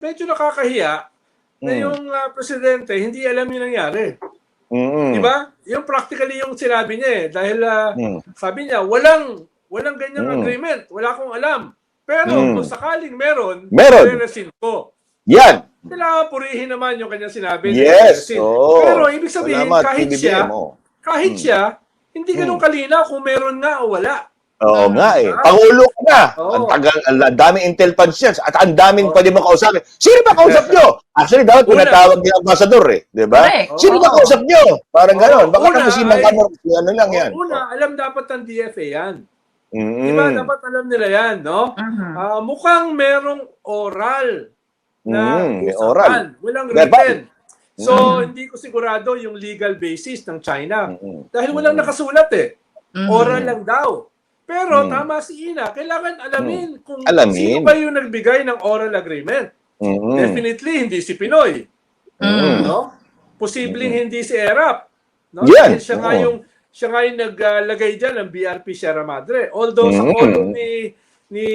medyo nakakahiya na Mm. yung ah, presidente hindi alam yung nangyari. Mm. Di ba? Yung practically yung sinabi niya eh. Dahil ah, Mm. sabi niya, walang walang ganyang Mm. agreement. Wala akong alam. Pero Mm. kung sakaling meron, Meron. reresin ko. Yan. Kailangan purihin naman yung kanyang sinabi. Yes. Oo. Pero ibig sabihin, Salamat, kahit PBBM, siya, oh. kahit Mm. siya, hindi ganun kalinaw kung meron nga o wala. Oo nga eh. Ah. Pangulo ka na. Oo. Ang tagal, ang daming intel funds yan. At ang daming Oo. pwede mo kausapin. Sino ba kausap nyo? Actually, dapat Una. pinatawag niya ang ambassador eh. Di ba? Correct. Sino ba kausap nyo? Parang Oo. gano'n. Baka Una naman si Mang ay- Amor, si ano lang yan. Una, alam dapat ng DFA yan. Mm. Di ba? Dapat alam nila yan, no? Mhm. Ah, mukhang merong oral na Mm, usapan. oral. Walang written. So, Mm. hindi ko sigurado yung legal basis ng China. Mm. Dahil walang nakasulat eh. Mhm. Oral lang daw. Pero Mm. tama si Ina, kailangan alamin kung Alamin. sino ba yung nagbigay ng oral agreement. Mm. Definitely hindi si Pinoy, Mm. no? Posibleng hindi si Erap, no? Yan. Dahil siya nga Oo. yung siya nga yung naglagay diyan ng BRP Sierra Madre. Although sa Mm. column ni ni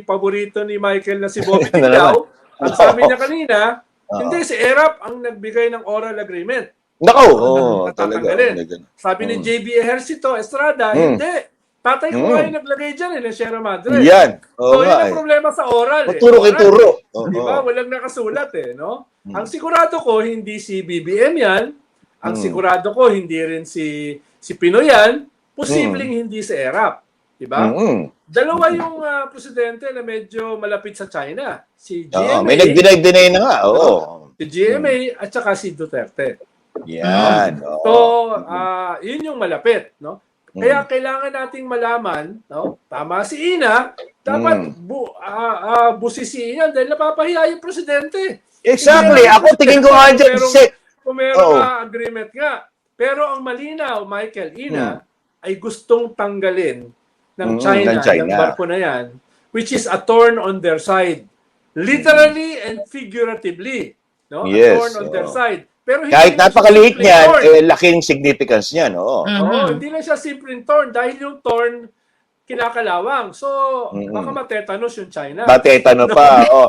paborito ni Michael na si Bobby Ano naman? ang sabi niya kanina, Oo. hindi si Erap ang nagbigay ng oral agreement. Nako, talaga. Natatanggalin. talaga. Sabi ni Mm. JB Ejercito Estrada, Mm. hindi. Tatay ko Mm. yung naglagay dyan eh, ng Sierra Madre. Yan. so, Oo yun nga ang eh. problema sa oral. eh. Maturo kay turo. Di ba? Walang nakasulat eh, no? Mm. Ang sigurado ko, hindi si BBM yan. Ang Mm. sigurado ko, hindi rin si si Pinoy yan. Posibleng Mm. hindi si Erap. Di ba? Mm. Dalawa yung ah, presidente na medyo malapit sa China. Si GMA, may nag-deny-deny na nga. Oo. si GMA at saka si Duterte. Yan. oo. So, ah, yun yung malapit, no? Mm. Kaya kailangan nating malaman, no? Tama si Ina, dapat Mm. bu ah, ah, busisiin yan dahil napapahiya yung presidente. Exactly. Hindi Ako tingin ko nga dyan, Merong- Kung meron Oo. nga agreement nga. Pero ang malinaw, Michael, Ina, ay gustong tanggalin ng Mm, China, ng China. yung barko na yan, which is a thorn on their side. Literally and figuratively. No? Yes, A thorn on their oo. side. Pero hindi kahit napakaliit niyan, eh, laking significance niyan. Oo. Mhm. Oo, hindi lang siya simpleng torn dahil yung torn kinakalawang. So, Mm-mm. baka matetanus yung China. Matetano pa. Oh.